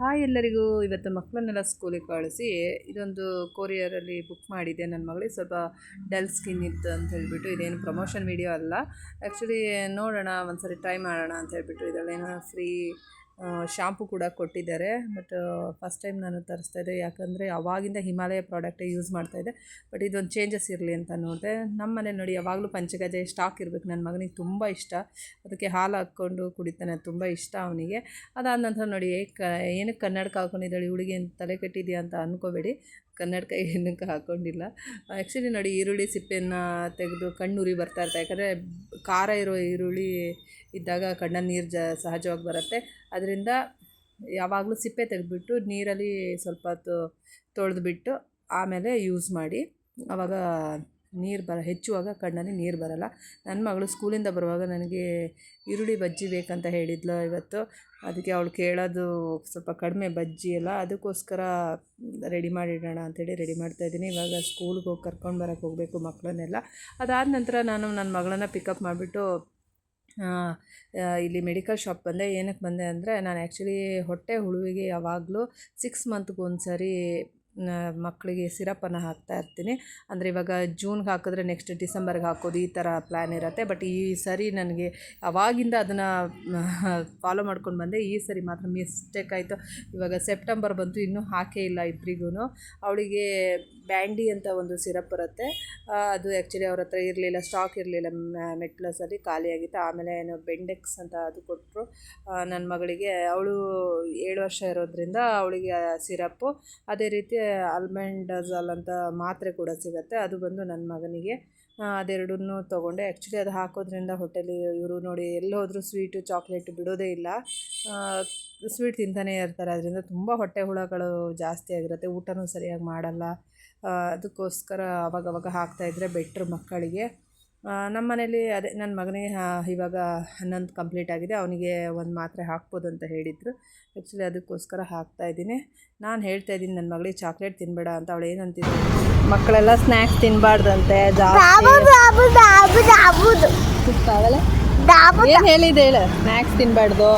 Hi ಎಲ್ಲರಿಗೂ. ಇವತ್ತು ಮಕ್ಕಳನ್ನೆಲ್ಲ ಸ್ಕೂಲಿಗೆ ಕಳಿಸಿ ಇದೊಂದು ಕೊರಿಯರಲ್ಲಿ ಬುಕ್ ಮಾಡಿದ್ದೆ. ನನ್ನ ಮಗಳಿಗೆ ಸ್ವಲ್ಪ ಡಲ್ ಸ್ಕಿನ್ ಇತ್ತು ಅಂತ ಹೇಳಿಬಿಟ್ಟು, ಇದೇನು ಪ್ರಮೋಷನ್ ವಿಡಿಯೋ ಅಲ್ಲ. ಆ್ಯಕ್ಚುಲಿ ನೋಡೋಣ, ಒಂದ್ಸರಿ ಟ್ರೈ ಮಾಡೋಣ ಅಂತ ಹೇಳಿಬಿಟ್ಟು ಇದರಲ್ಲಿ ಏನೋ ಫ್ರೀ ಶಾಂಪು ಕೂಡ ಕೊಟ್ಟಿದ್ದಾರೆ. ಬಟ್ ಫಸ್ಟ್ ಟೈಮ್ ನಾನು ತರಿಸ್ತಾ ಇದ್ದೆ. ಯಾಕಂದರೆ ಅವಾಗಿಂದ ಹಿಮಾಲಯ ಪ್ರಾಡಕ್ಟೇ ಯೂಸ್ ಮಾಡ್ತಾಯಿದ್ದೆ ಬಟ್ ಇದೊಂದು. ಚೇಂಜಸ್ ಇರಲಿ ಅಂತ ನೋಡಿದೆ. ನಮ್ಮ ಮನೆ ನೋಡಿ ಯಾವಾಗಲೂ ಪಂಚಗಜೆ ಸ್ಟಾಕ್ ಇರಬೇಕು. ನನ್ನ ಮಗನಿಗೆ ತುಂಬ ಇಷ್ಟ. ಅದಕ್ಕೆ ಹಾಲು ಹಾಕ್ಕೊಂಡು ಕುಡಿತಾನೆ. ತುಂಬ ಇಷ್ಟ ಅವನಿಗೆ. ಅದಾದ ನಂತರ ನೋಡಿ ಕ, ಏನಕ್ಕೆ ಕನ್ನಡಕ ಹುಡುಗಿ ಅಂತ ತಲೆ ಕೆಟ್ಟಿದೆಯಾ ಅಂತ ಅಂದ್ಕೋಬೇಡಿ ಕನ್ನಡಕ ಏನಕ್ಕೆ ಹಾಕ್ಕೊಂಡಿಲ್ಲ ಆ್ಯಕ್ಚುಲಿ ನೋಡಿ, ಈರುಳ್ಳಿ ಸಿಪ್ಪೆಯನ್ನು ತೆಗೆದು ಕಣ್ಣುರಿ ಬರ್ತಾ ಇರ್ತಾ ಯಾಕಂದರೆ ಖಾರ ಇರೋ ಈರುಳ್ಳಿ ಇದ್ದಾಗ ಕಣ್ಣಲ್ಲಿ ನೀರು ಜ, ಸಹಜವಾಗಿ ಬರುತ್ತೆ. ಅದರಿಂದ ಯಾವಾಗಲೂ ಸಿಪ್ಪೆ ತೆಗೆದ್ಬಿಟ್ಟು ನೀರಲ್ಲಿ ಸ್ವಲ್ಪ ಹೊತ್ತು ತೊಳೆದ್ಬಿಟ್ಟು ಆಮೇಲೆ ಯೂಸ್ ಮಾಡಿ. ಆವಾಗ ನೀರು ಬರ, ಹೆಚ್ಚುವಾಗ ಕಣ್ಣಲ್ಲಿ ನೀರು ಬರಲ್ಲ. ನನ್ನ ಮಗಳು ಸ್ಕೂಲಿಂದ ಬರುವಾಗ ನನಗೆ ಈರುಳ್ಳಿ ಬಜ್ಜಿ ಬೇಕಂತ ಹೇಳಿದ್ಲು ಇವತ್ತು. ಅದಕ್ಕೆ ಅವಳು ಕೇಳೋದು ಸ್ವಲ್ಪ ಕಡಿಮೆ ಬಜ್ಜಿ ಎಲ್ಲ, ಅದಕ್ಕೋಸ್ಕರ ರೆಡಿ ಮಾಡಿಡೋಣ ಅಂತೇಳಿ ರೆಡಿ ಮಾಡ್ತಾಯಿದ್ದೀನಿ ಇವಾಗ ಸ್ಕೂಲ್ಗೆ ಹೋಗಿ ಕರ್ಕೊಂಡು ಬರೋಕ್ಕೆ ಹೋಗಬೇಕು ಮಕ್ಕಳನ್ನೆಲ್ಲ ಅದಾದ ನಂತರ ನಾನು ನನ್ನ ಮಗಳನ್ನ ಪಿಕಪ್ ಮಾಡಿಬಿಟ್ಟು ಇಲ್ಲಿ ಮೆಡಿಕಲ್ ಶಾಪ್ ಬಂದೆ. ಏನಕ್ಕೆ ಬಂದೆ ಅಂದರೆ, ನಾನು ಆ್ಯಕ್ಚುಲಿ ಹೊಟ್ಟೆ ಹುಳುವಿಗೆ ಯಾವಾಗಲೂ ಸಿಕ್ಸ್ ಮಂತ್ಗೆ ಸರಿ ಮಕ್ಕಳಿಗೆ ಸಿರಪನ್ನು ಹಾಕ್ತಾ ಇರ್ತೀನಿ. ಅಂದರೆ ಇವಾಗ ಜೂನ್ಗೆ ಹಾಕಿದ್ರೆ ನೆಕ್ಸ್ಟ್ ಡಿಸೆಂಬರ್ಗೆ ಹಾಕೋದು ಈ ಥರ ಪ್ಲ್ಯಾನ್ ಇರುತ್ತೆ. ಬಟ್ ಈ ಸರಿ ನನಗೆ ಅವಾಗಿಂದ ಅದನ್ನು ಫಾಲೋ ಮಾಡ್ಕೊಂಡು ಬಂದೆ. ಈ ಸರಿ ಮಾತ್ರ ಮಿಸ್ಟೇಕ್ ಆಯಿತು. ಇವಾಗ ಸೆಪ್ಟೆಂಬರ್ ಬಂತು, ಇನ್ನೂ ಹಾಕೇ ಇಲ್ಲ ಇಬ್ಬರಿಗೂ ಅವಳಿಗೆ ಬ್ಯಾಂಡಿ ಅಂತ ಒಂದು ಸಿರಪ್ ಬರುತ್ತೆ. ಅದು ಆ್ಯಕ್ಚುಲಿ ಅವ್ರ ಹತ್ರ ಇರಲಿಲ್ಲ ಸ್ಟಾಕ್ ಇರಲಿಲ್ಲ ಮೆಟ್ಲಸಲ್ಲಿ ಖಾಲಿಯಾಗಿತ್ತು. ಆಮೇಲೆ ಏನು ಬೆಂಡೆಕ್ಸ್ ಅಂತ ಅದು ಕೊಟ್ಟರು ನನ್ನ ಮಗಳಿಗೆ. ಅವಳು ಏಳು ವರ್ಷ ಇರೋದ್ರಿಂದ ಅವಳಿಗೆ ಸಿರಪ್ಪು. ಅದೇ ರೀತಿ ಅಲ್ಮೆಂಡಜಾಲ್ ಅಂತ ಮಾತ್ರೆ ಕೂಡ ಸಿಗುತ್ತೆ. ಅದು ಬಂದು ನನ್ನ ಮಗನಿಗೆ ಅದೆರಡನ್ನೂ ತೊಗೊಂಡೆ. ಆ್ಯಕ್ಚುಲಿ ಅದು ಹಾಕೋದ್ರಿಂದ ಹೊಟ್ಟೆಲಿ ಇವರು ನೋಡಿ ಎಲ್ಲಿ ಹೋದರೂ ಸ್ವೀಟು ಚಾಕ್ಲೇಟ್ ಬಿಡೋದೇ ಇಲ್ಲ. ಸ್ವೀಟ್ ತಿಂತಾನೆ ಇರ್ತಾರೆ. ಅದರಿಂದ ತುಂಬ ಹೊಟ್ಟೆ ಹುಳಗಳು ಜಾಸ್ತಿ ಆಗಿರುತ್ತೆ. ಊಟನೂ ಸರಿಯಾಗಿ ಮಾಡಲ್ಲ. ಅದಕ್ಕೋಸ್ಕರ ಅವಾಗವಾಗ ಹಾಕ್ತಾಯಿದ್ರೆ ಬೆಟ್ರ್ ಮಕ್ಕಳಿಗೆ. ನಮ್ಮ ಮನೇಲಿ ಅದೇ ನನ್ನ ಮಗನಿಗೆ ಇವಾಗ ಹನ್ನೊಂದು ಕಂಪ್ಲೀಟ್ ಆಗಿದೆ. ಅವನಿಗೆ ಒಂದು ಮಾತ್ರೆ ಹಾಕ್ಬೋದು ಅಂತ ಹೇಳಿದರು. ಆ್ಯಕ್ಚುಲಿ ಅದಕ್ಕೋಸ್ಕರ ಹಾಕ್ತಾಯಿದ್ದೀನಿ ನಾನು ಹೇಳ್ತಾ ಇದ್ದೀನಿ ನನ್ನ ಮಗಳಿಗೆ ಚಾಕ್ಲೇಟ್ ತಿನ್ನಬೇಡ ಅಂತ. ಅವಳು ಏನಂತಿದ್ರು ಮಕ್ಕಳೆಲ್ಲ ಸ್ನ್ಯಾಕ್ಸ್ ತಿನ್ನಬಾರ್ದಂತೆ ಏನು ಹೇಳಿದೆ ಹೇಳು? ಸ್ನ್ಯಾಕ್ಸ್ ತಿನ್ನಬಾರ್ದು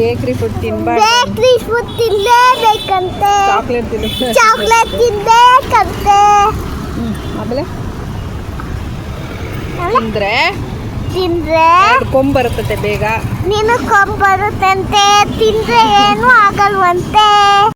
ಬೇಕ್ರಿ ಫುಡ್ ತಿನ್ನಬಾರ್ದು ಬೇಕ್ರಿ ಫುಡ್ ತಿನ್ಲೇಬೇಕಂತೆ ಚಾಕ್ಲೇಟ್ ತಿನ್ನ. ಚಾಕ್ಲೇಟ್ ತಿನ್ಬೇಕಂತೆ. ಆಮೇಲೆ? ತಿಂದ್ರೆ? ತಿಂದ್ರೆ? ಕೊಂಬರುತ್ತದೆ ಬೇಗ? ನೀನು ಕೊಂಬರುತ್ತಂತೆ ತಿಂದ್ರೆ ಏನು ಆಗಲ್ವಂತೆ.